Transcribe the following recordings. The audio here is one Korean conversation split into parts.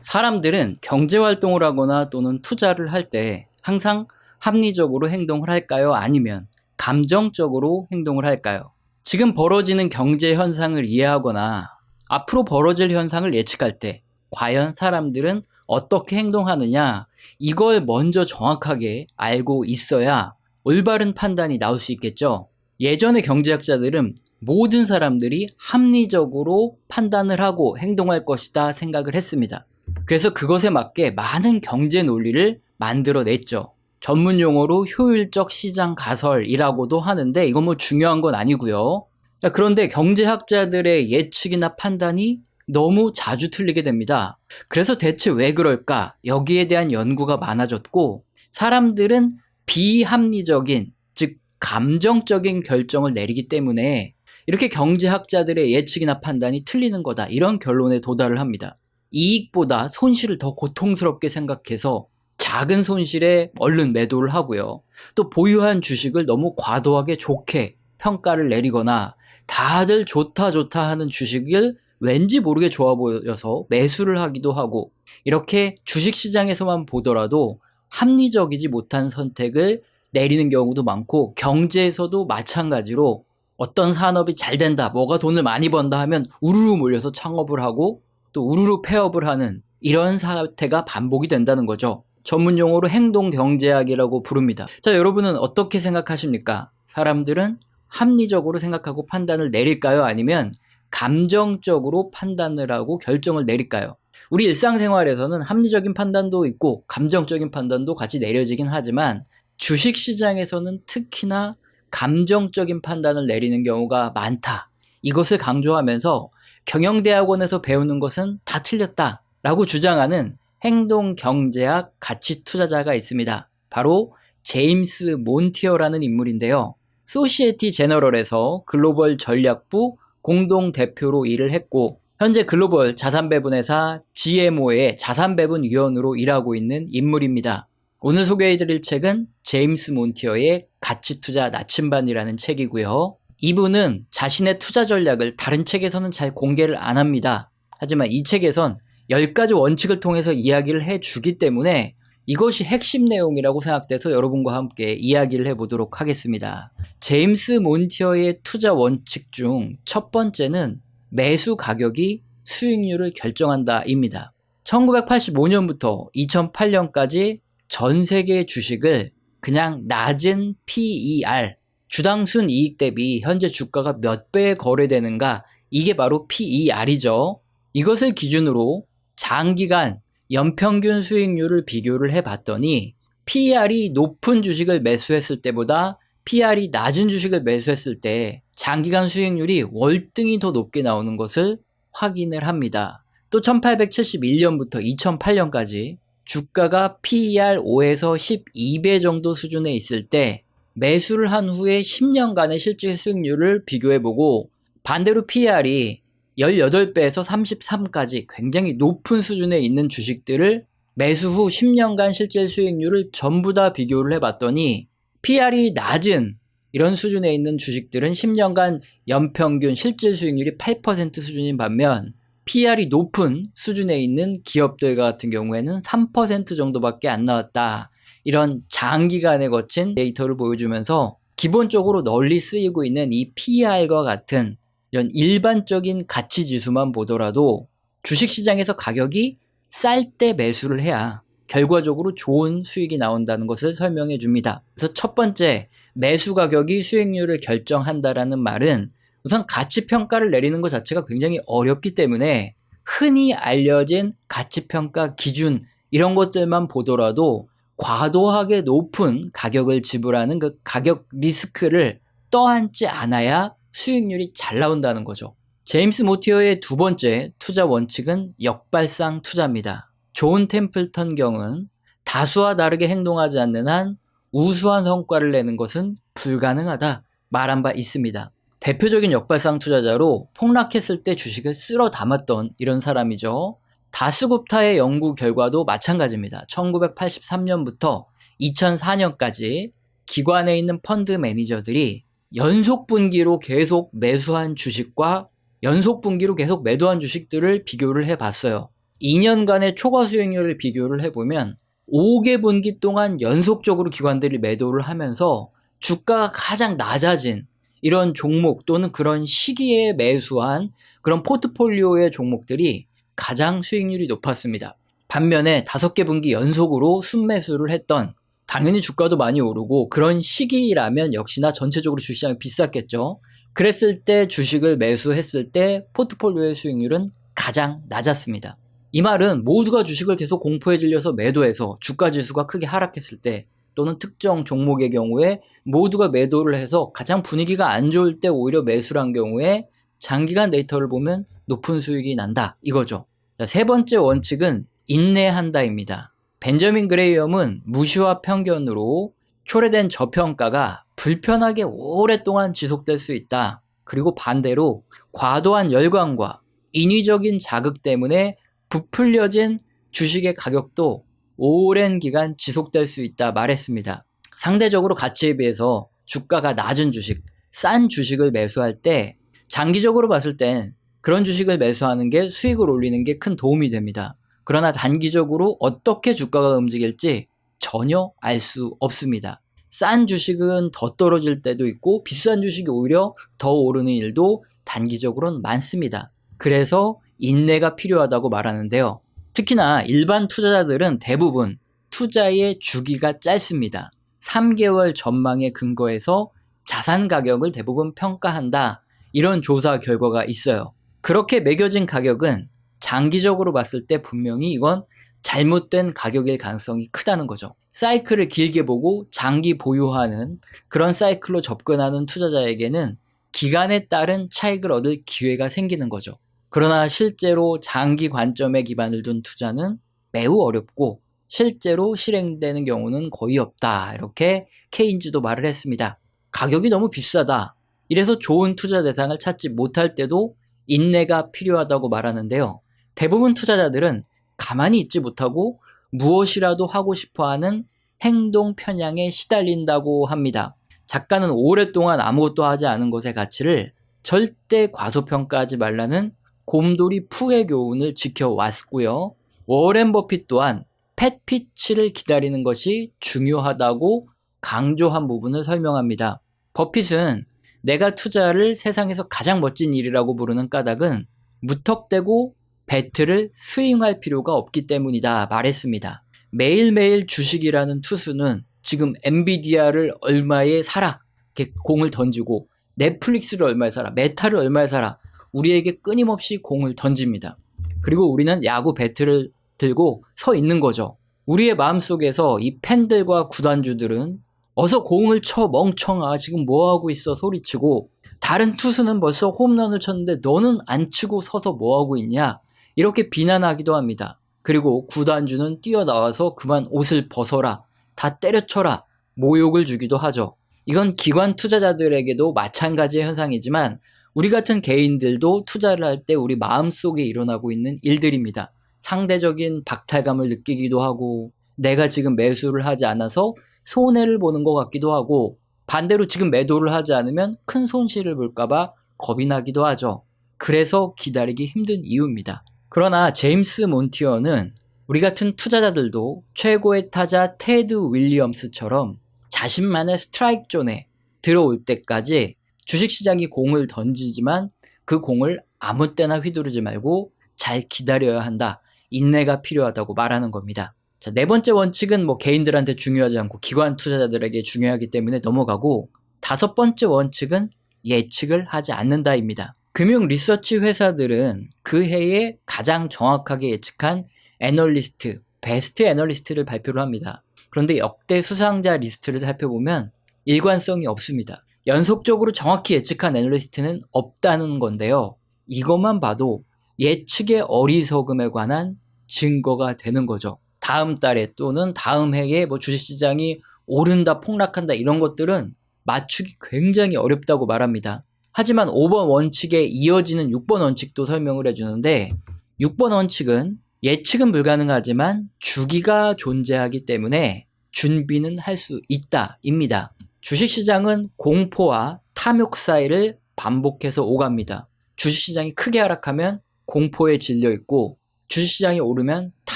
사람들은 경제 활동을 하거나 또는 투자를 할 때 항상 합리적으로 행동을 할까요? 아니면 감정적으로 행동을 할까요? 지금 벌어지는 경제 현상을 이해하거나 앞으로 벌어질 현상을 예측할 때 과연 사람들은 어떻게 행동하느냐 이걸 먼저 정확하게 알고 있어야 올바른 판단이 나올 수 있겠죠. 예전의 경제학자들은 모든 사람들이 합리적으로 판단을 하고 행동할 것이다 생각을 했습니다. 그래서 그것에 맞게 많은 경제 논리를 만들어냈죠. 전문 용어로 효율적 시장 가설이라고도 하는데 이건 뭐 중요한 건 아니고요. 자, 그런데 경제학자들의 예측이나 판단이 너무 자주 틀리게 됩니다. 그래서 대체 왜 그럴까? 여기에 대한 연구가 많아졌고 사람들은 비합리적인 즉 감정적인 결정을 내리기 때문에 이렇게 경제학자들의 예측이나 판단이 틀리는 거다. 이런 결론에 도달을 합니다. 이익보다 손실을 더 고통스럽게 생각해서 작은 손실에 얼른 매도를 하고요. 또 보유한 주식을 너무 과도하게 좋게 평가를 내리거나 다들 좋다 좋다 하는 주식을 왠지 모르게 좋아 보여서 매수를 하기도 하고 이렇게 주식 시장에서만 보더라도 합리적이지 못한 선택을 내리는 경우도 많고 경제에서도 마찬가지로 어떤 산업이 잘 된다, 뭐가 돈을 많이 번다 하면 우르르 몰려서 창업을 하고 또 우르르 폐업을 하는 이런 사태가 반복이 된다는 거죠. 전문 용어로 행동 경제학이라고 부릅니다. 자, 여러분은 어떻게 생각하십니까? 사람들은 합리적으로 생각하고 판단을 내릴까요? 아니면 감정적으로 판단을 하고 결정을 내릴까요? 우리 일상생활에서는 합리적인 판단도 있고 감정적인 판단도 같이 내려지긴 하지만 주식 시장에서는 특히나 감정적인 판단을 내리는 경우가 많다. 이것을 강조하면서 경영대학원에서 배우는 것은 다 틀렸다. 라고 주장하는 행동 경제학 가치 투자자가 있습니다. 바로 제임스 몬티어라는 인물인데요. 소시에티 제너럴에서 글로벌 전략부 공동 대표로 일을 했고 현재 글로벌 자산 배분회사 GMO의 자산 배분 위원으로 일하고 있는 인물입니다. 오늘 소개해드릴 책은 제임스 몬티어의 가치 투자 나침반이라는 책이고요. 이분은 자신의 투자 전략을 다른 책에서는 잘 공개를 안 합니다. 하지만 이 책에선 10가지 원칙을 통해서 이야기를 해 주기 때문에 이것이 핵심 내용이라고 생각돼서 여러분과 함께 이야기를 해보도록 하겠습니다. 제임스 몬티어의 투자 원칙 중 첫 번째는 매수 가격이 수익률을 결정한다입니다. 1985년부터 2008년까지 전 세계의 주식을 그냥 낮은 PER, 주당 순 이익 대비 현재 주가가 몇 배에 거래되는가, 이게 바로 PER이죠. 이것을 기준으로 장기간 연평균 수익률을 비교를 해봤더니 PER이 높은 주식을 매수했을 때보다 PER이 낮은 주식을 매수했을 때 장기간 수익률이 월등히 더 높게 나오는 것을 확인을 합니다. 또 1871년부터 2008년까지 주가가 PER 5에서 12배 정도 수준에 있을 때 매수를 한 후에 10년간의 실제 수익률을 비교해보고 반대로 PER이 18배에서 33까지 굉장히 높은 수준에 있는 주식들을 매수 후 10년간 실제 수익률을 전부 다 비교를 해봤더니 PR이 낮은 이런 수준에 있는 주식들은 10년간 연평균 실질 수익률이 8% 수준인 반면 PR이 높은 수준에 있는 기업들 같은 경우에는 3% 정도밖에 안 나왔다. 이런 장기간에 거친 데이터를 보여주면서 기본적으로 널리 쓰이고 있는 이 PR과 같은 이런 일반적인 가치 지수만 보더라도 주식시장에서 가격이 쌀 때 매수를 해야 결과적으로 좋은 수익이 나온다는 것을 설명해 줍니다. 그래서 첫 번째, 매수 가격이 수익률을 결정한다라는 말은 우선 가치 평가를 내리는 것 자체가 굉장히 어렵기 때문에 흔히 알려진 가치 평가 기준 이런 것들만 보더라도 과도하게 높은 가격을 지불하는 그 가격 리스크를 떠안지 않아야 수익률이 잘 나온다는 거죠. 제임스 모티어의 두 번째 투자 원칙은 역발상 투자입니다. 존 템플턴 경은 다수와 다르게 행동하지 않는 한 우수한 성과를 내는 것은 불가능하다 말한 바 있습니다. 대표적인 역발상 투자자로 폭락했을 때 주식을 쓸어 담았던 이런 사람이죠. 다수급타의 연구 결과도 마찬가지입니다. 1983년부터 2004년까지 기관에 있는 펀드 매니저들이 연속 분기로 계속 매수한 주식과 연속 분기로 계속 매도한 주식들을 비교를 해 봤어요. 2년간의 초과 수익률을 비교를 해보면 5개 분기 동안 연속적으로 기관들이 매도를 하면서 주가가 가장 낮아진 이런 종목 또는 그런 시기에 매수한 그런 포트폴리오의 종목들이 가장 수익률이 높았습니다. 반면에 5개 분기 연속으로 순매수를 했던 당연히 주가도 많이 오르고 그런 시기라면 역시나 전체적으로 주식시장이 비쌌겠죠. 그랬을 때 주식을 매수했을 때 포트폴리오의 수익률은 가장 낮았습니다. 이 말은 모두가 주식을 계속 공포에 질려서 매도해서 주가 지수가 크게 하락했을 때 또는 특정 종목의 경우에 모두가 매도를 해서 가장 분위기가 안 좋을 때 오히려 매수를 한 경우에 장기간 데이터를 보면 높은 수익이 난다 이거죠. 자, 세 번째 원칙은 인내한다입니다. 벤저민 그레이엄은 무시와 편견으로 초래된 저평가가 불편하게 오랫동안 지속될 수 있다. 그리고 반대로 과도한 열광과 인위적인 자극 때문에 부풀려진 주식의 가격도 오랜 기간 지속될 수 있다 말했습니다. 상대적으로 가치에 비해서 주가가 낮은 주식, 싼 주식을 매수할 때 장기적으로 봤을 땐 그런 주식을 매수하는 게 수익을 올리는 게 큰 도움이 됩니다. 그러나 단기적으로 어떻게 주가가 움직일지 전혀 알 수 없습니다. 싼 주식은 더 떨어질 때도 있고 비싼 주식이 오히려 더 오르는 일도 단기적으로는 많습니다. 그래서 인내가 필요하다고 말하는데요. 특히나 일반 투자자들은 대부분 투자의 주기가 짧습니다. 3개월 전망에 근거해서 자산 가격을 대부분 평가한다. 이런 조사 결과가 있어요. 그렇게 매겨진 가격은 장기적으로 봤을 때 분명히 이건 잘못된 가격일 가능성이 크다는 거죠. 사이클을 길게 보고 장기 보유하는 그런 사이클로 접근하는 투자자에게는 기간에 따른 차익을 얻을 기회가 생기는 거죠. 그러나 실제로 장기 관점에 기반을 둔 투자는 매우 어렵고 실제로 실행되는 경우는 거의 없다. 이렇게 케인즈도 말을 했습니다. 가격이 너무 비싸다. 이래서 좋은 투자 대상을 찾지 못할 때도 인내가 필요하다고 말하는데요. 대부분 투자자들은 가만히 있지 못하고 무엇이라도 하고 싶어 하는 행동 편향에 시달린다고 합니다. 작가는 오랫동안 아무것도 하지 않은 것의 가치를 절대 과소평가하지 말라는 곰돌이 푸의 교훈을 지켜왔고요. 워렌 버핏 또한 펫피치를 기다리는 것이 중요하다고 강조한 부분을 설명합니다. 버핏은 내가 투자를 세상에서 가장 멋진 일이라고 부르는 까닭은 무턱대고 배트를 스윙할 필요가 없기 때문이다 말했습니다. 매일매일 주식이라는 투수는 지금 엔비디아를 얼마에 사라 이렇게 공을 던지고 넷플릭스를 얼마에 사라 메타를 얼마에 사라 우리에게 끊임없이 공을 던집니다. 그리고 우리는 야구 배트를 들고 서 있는 거죠. 우리의 마음속에서 이 팬들과 구단주들은 어서 공을 쳐 멍청아 지금 뭐하고 있어 소리치고 다른 투수는 벌써 홈런을 쳤는데 너는 안 치고 서서 뭐하고 있냐 이렇게 비난하기도 합니다. 그리고 구단주는 뛰어나와서 그만 옷을 벗어라 다 때려쳐라 모욕을 주기도 하죠. 이건 기관 투자자들에게도 마찬가지의 현상이지만 우리 같은 개인들도 투자를 할 때 우리 마음속에 일어나고 있는 일들입니다. 상대적인 박탈감을 느끼기도 하고 내가 지금 매수를 하지 않아서 손해를 보는 것 같기도 하고 반대로 지금 매도를 하지 않으면 큰 손실을 볼까봐 겁이 나기도 하죠. 그래서 기다리기 힘든 이유입니다. 그러나 제임스 몬티어는 우리 같은 투자자들도 최고의 타자 테드 윌리엄스처럼 자신만의 스트라이크 존에 들어올 때까지 주식시장이 공을 던지지만 그 공을 아무 때나 휘두르지 말고 잘 기다려야 한다. 인내가 필요하다고 말하는 겁니다. 자, 네 번째 원칙은 뭐 개인들한테 중요하지 않고 기관 투자자들에게 중요하기 때문에 넘어가고 다섯 번째 원칙은 예측을 하지 않는다입니다. 금융 리서치 회사들은 그 해에 가장 정확하게 예측한 애널리스트, 베스트 애널리스트를 발표를 합니다. 그런데 역대 수상자 리스트를 살펴보면 일관성이 없습니다. 연속적으로 정확히 예측한 애널리스트는 없다는 건데요. 이것만 봐도 예측의 어리석음에 관한 증거가 되는 거죠. 다음 달에 또는 다음 해에 뭐 주식시장이 오른다, 폭락한다 이런 것들은 맞추기 굉장히 어렵다고 말합니다. 하지만 5번 원칙에 이어지는 6번 원칙도 설명을 해주는데 6번 원칙은 예측은 불가능하지만 주기가 존재하기 때문에 준비는 할 수 있다입니다. 주식시장은 공포와 탐욕 사이를 반복해서 오갑니다. 주식시장이 크게 하락하면 공포에 질려 있고 주식시장이 오르면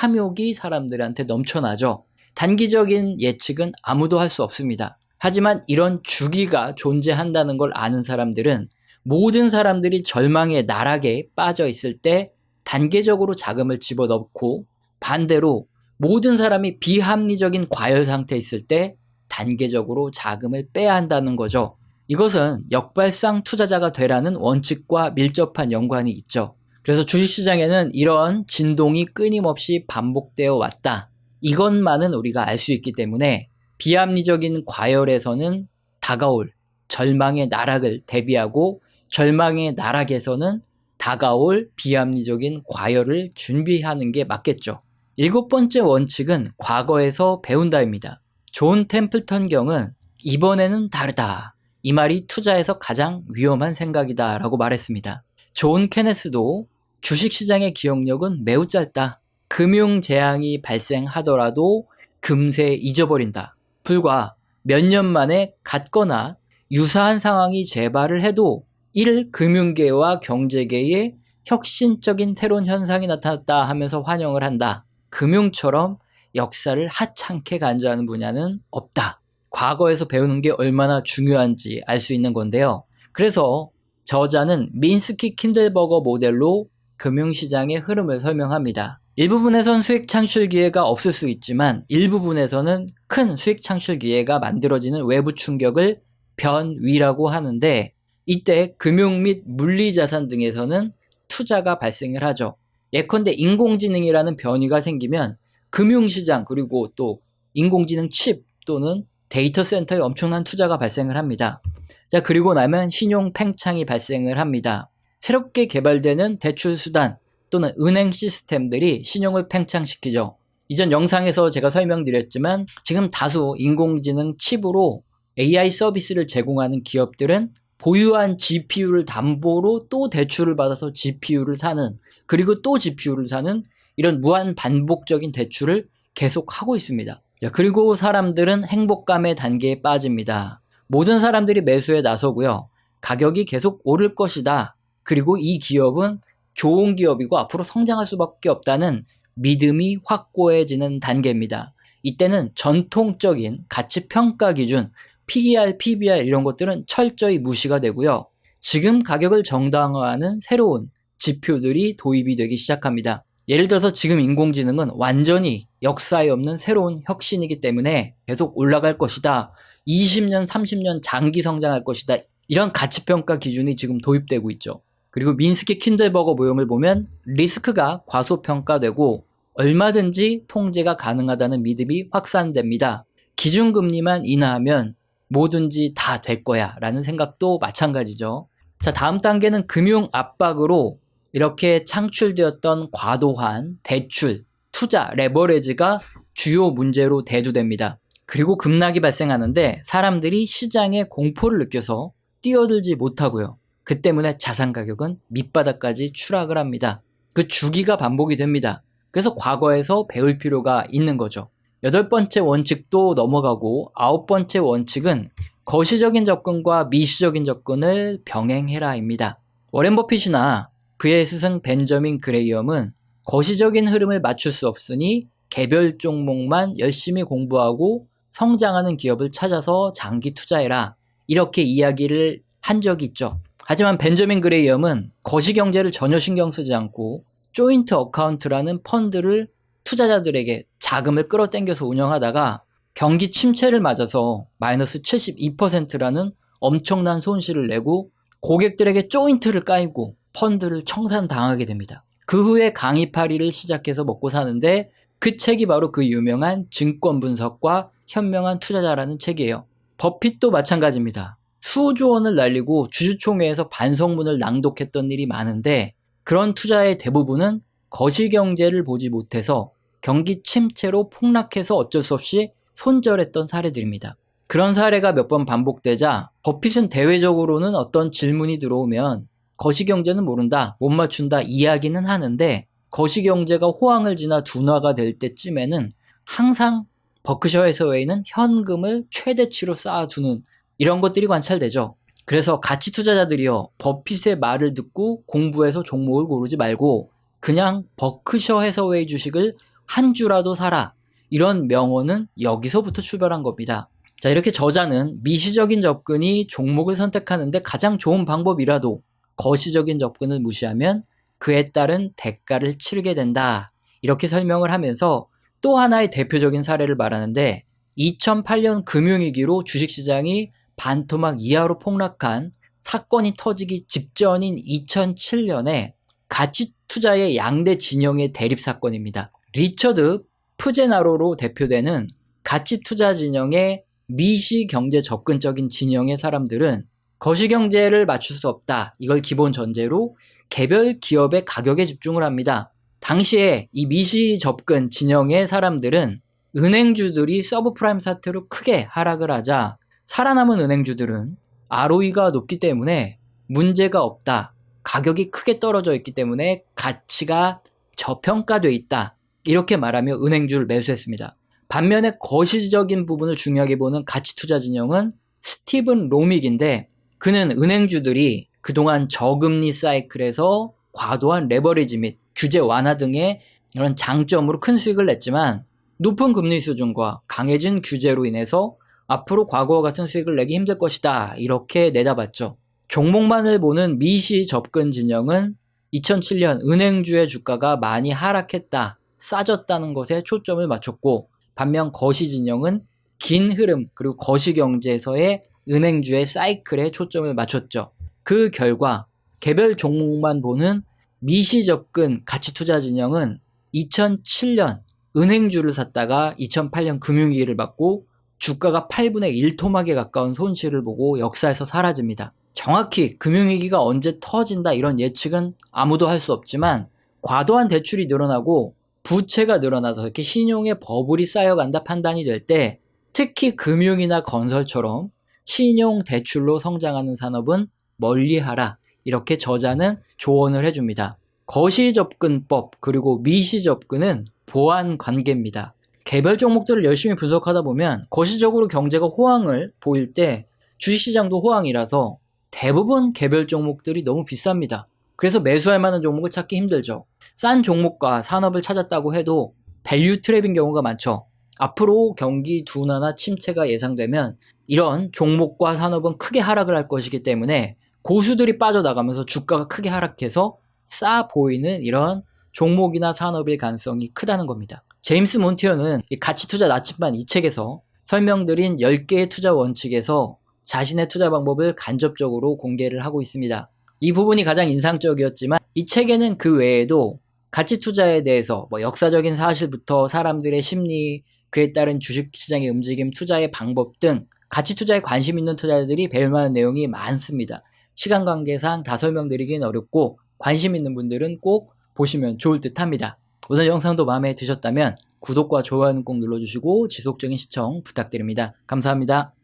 탐욕이 사람들한테 넘쳐나죠. 단기적인 예측은 아무도 할 수 없습니다. 하지만 이런 주기가 존재한다는 걸 아는 사람들은 모든 사람들이 절망의 나락에 빠져 있을 때 단계적으로 자금을 집어넣고 반대로 모든 사람이 비합리적인 과열 상태에 있을 때 단계적으로 자금을 빼야 한다는 거죠. 이것은 역발상 투자자가 되라는 원칙과 밀접한 연관이 있죠. 그래서 주식시장에는 이런 진동이 끊임없이 반복되어 왔다. 이것만은 우리가 알 수 있기 때문에 비합리적인 과열에서는 다가올 절망의 나락을 대비하고 절망의 나락에서는 다가올 비합리적인 과열을 준비하는 게 맞겠죠. 일곱 번째 원칙은 과거에서 배운다입니다. 존 템플턴 경은 이번에는 다르다. 이 말이 투자에서 가장 위험한 생각이다 라고 말했습니다. 존 케네스도 주식시장의 기억력은 매우 짧다. 금융 재앙이 발생하더라도 금세 잊어버린다. 불과 몇 년 만에 같거나 유사한 상황이 재발을 해도 이를 금융계와 경제계의 혁신적인 새로운 현상이 나타났다 하면서 환영을 한다. 금융처럼 역사를 하찮게 간주하는 분야는 없다. 과거에서 배우는 게 얼마나 중요한지 알 수 있는 건데요. 그래서 저자는 민스키 킨들버거 모델로 금융시장의 흐름을 설명합니다. 일부분에선 수익 창출 기회가 없을 수 있지만 일부분에서는 큰 수익 창출 기회가 만들어지는 외부 충격을 변위라고 하는데 이때 금융 및 물리자산 등에서는 투자가 발생을 하죠. 예컨대 인공지능이라는 변이가 생기면 금융시장 그리고 또 인공지능 칩 또는 데이터 센터에 엄청난 투자가 발생을 합니다. 자, 그리고 나면 신용 팽창이 발생을 합니다. 새롭게 개발되는 대출 수단 또는 은행 시스템들이 신용을 팽창시키죠. 이전 영상에서 제가 설명드렸지만 지금 다수 인공지능 칩으로 AI 서비스를 제공하는 기업들은 보유한 GPU를 담보로 또 대출을 받아서 GPU를 사는 그리고 또 GPU를 사는 이런 무한 반복적인 대출을 계속 하고 있습니다. 그리고 사람들은 행복감의 단계에 빠집니다. 모든 사람들이 매수에 나서고요. 가격이 계속 오를 것이다. 그리고 이 기업은 좋은 기업이고 앞으로 성장할 수밖에 없다는 믿음이 확고해지는 단계입니다. 이때는 전통적인 가치 평가 기준, PER, PBR 이런 것들은 철저히 무시가 되고요. 지금 가격을 정당화하는 새로운 지표들이 도입이 되기 시작합니다. 예를 들어서 지금 인공지능은 완전히 역사에 없는 새로운 혁신이기 때문에 계속 올라갈 것이다. 20년, 30년 장기 성장할 것이다. 이런 가치평가 기준이 지금 도입되고 있죠. 그리고 민스키 킨들버거 모형을 보면 리스크가 과소평가되고 얼마든지 통제가 가능하다는 믿음이 확산됩니다. 기준금리만 인하하면 뭐든지 다 될 거야 라는 생각도 마찬가지죠. 자, 다음 단계는 금융 압박으로 이렇게 창출되었던 과도한 대출, 투자, 레버레지가 주요 문제로 대두됩니다. 그리고 급락이 발생하는데 사람들이 시장에 공포를 느껴서 뛰어들지 못하고요. 그 때문에 자산 가격은 밑바닥까지 추락을 합니다. 그 주기가 반복이 됩니다. 그래서 과거에서 배울 필요가 있는 거죠. 여덟 번째 원칙도 넘어가고 아홉 번째 원칙은 거시적인 접근과 미시적인 접근을 병행해라입니다. 워렌 버핏이나 그의 스승 벤저민 그레이엄은 거시적인 흐름을 맞출 수 없으니 개별 종목만 열심히 공부하고 성장하는 기업을 찾아서 장기 투자해라. 이렇게 이야기를 한 적이 있죠. 하지만 벤저민 그레이엄은 거시 경제를 전혀 신경 쓰지 않고 조인트 어카운트라는 펀드를 투자자들에게 자금을 끌어당겨서 운영하다가 경기 침체를 맞아서 마이너스 72%라는 엄청난 손실을 내고 고객들에게 조인트를 까이고 펀드를 청산당하게 됩니다. 그 후에 강의파리를 시작해서 먹고 사는데 그 책이 바로 그 유명한 증권 분석과 현명한 투자자라는 책이에요. 버핏도 마찬가지입니다. 수조 원을 날리고 주주총회에서 반성문을 낭독했던 일이 많은데 그런 투자의 대부분은 거시경제를 보지 못해서 경기 침체로 폭락해서 어쩔 수 없이 손절했던 사례들입니다. 그런 사례가 몇 번 반복되자 버핏은 대외적으로는 어떤 질문이 들어오면 거시경제는 모른다, 못 맞춘다 이야기는 하는데 거시경제가 호황을 지나 둔화가 될 때쯤에는 항상 버크셔 해서웨이는 현금을 최대치로 쌓아두는 이런 것들이 관찰되죠. 그래서 가치 투자자들이요, 버핏의 말을 듣고 공부해서 종목을 고르지 말고 그냥 버크셔 해서웨이 주식을 한 주라도 사라. 이런 명언은 여기서부터 출발한 겁니다. 자, 이렇게 저자는 미시적인 접근이 종목을 선택하는데 가장 좋은 방법이라도 거시적인 접근을 무시하면 그에 따른 대가를 치르게 된다. 이렇게 설명을 하면서 또 하나의 대표적인 사례를 말하는데 2008년 금융위기로 주식시장이 반토막 이하로 폭락한 사건이 터지기 직전인 2007년에 가치 투자의 양대 진영의 대립 사건입니다. 리처드 푸제나로로 대표되는 가치 투자 진영의 미시 경제 접근적인 진영의 사람들은 거시 경제를 맞출 수 없다. 이걸 기본 전제로 개별 기업의 가격에 집중을 합니다. 당시에 이 미시 접근 진영의 사람들은 은행주들이 서브프라임 사태로 크게 하락을 하자 살아남은 은행주들은 ROE가 높기 때문에 문제가 없다. 가격이 크게 떨어져 있기 때문에 가치가 저평가돼 있다. 이렇게 말하며 은행주를 매수했습니다. 반면에 거시적인 부분을 중요하게 보는 가치 투자 진영은 스티븐 로믹인데 그는 은행주들이 그동안 저금리 사이클에서 과도한 레버리지 및 규제 완화 등의 이런 장점으로 큰 수익을 냈지만 높은 금리 수준과 강해진 규제로 인해서 앞으로 과거와 같은 수익을 내기 힘들 것이다. 이렇게 내다봤죠. 종목만을 보는 미시 접근 진영은 2007년 은행주의 주가가 많이 하락했다. 싸졌다는 것에 초점을 맞췄고 반면 거시 진영은 긴 흐름 그리고 거시 경제에서의 은행주의 사이클에 초점을 맞췄죠. 그 결과 개별 종목만 보는 미시 접근 가치 투자 진영은 2007년 은행주를 샀다가 2008년 금융위기를 맞고 주가가 8분의 1토막에 가까운 손실을 보고 역사에서 사라집니다. 정확히 금융위기가 언제 터진다 이런 예측은 아무도 할 수 없지만 과도한 대출이 늘어나고 부채가 늘어나서 이렇게 신용의 버블이 쌓여간다 판단이 될 때 특히 금융이나 건설처럼 신용 대출로 성장하는 산업은 멀리하라 이렇게 저자는 조언을 해줍니다. 거시 접근법 그리고 미시 접근은 보완 관계입니다. 개별 종목들을 열심히 분석하다 보면 거시적으로 경제가 호황을 보일 때 주식시장도 호황이라서 대부분 개별 종목들이 너무 비쌉니다. 그래서 매수할 만한 종목을 찾기 힘들죠. 싼 종목과 산업을 찾았다고 해도 밸류 트랩인 경우가 많죠. 앞으로 경기 둔화나 침체가 예상되면 이런 종목과 산업은 크게 하락을 할 것이기 때문에 고수들이 빠져나가면서 주가가 크게 하락해서 싸 보이는 이런 종목이나 산업일 가능성이 크다는 겁니다. 제임스 몬티어는 이 가치 투자 나침반 이 책에서 설명드린 10개의 투자 원칙에서 자신의 투자 방법을 간접적으로 공개를 하고 있습니다. 이 부분이 가장 인상적이었지만 이 책에는 그 외에도 가치 투자에 대해서 뭐 역사적인 사실부터 사람들의 심리, 그에 따른 주식시장의 움직임, 투자의 방법 등 가치 투자에 관심 있는 투자자들이 배울 만한 내용이 많습니다. 시간 관계상 다 설명드리긴 어렵고 관심 있는 분들은 꼭 보시면 좋을 듯 합니다. 오늘 영상도 마음에 드셨다면 구독과 좋아요는 꼭 눌러주시고 지속적인 시청 부탁드립니다. 감사합니다.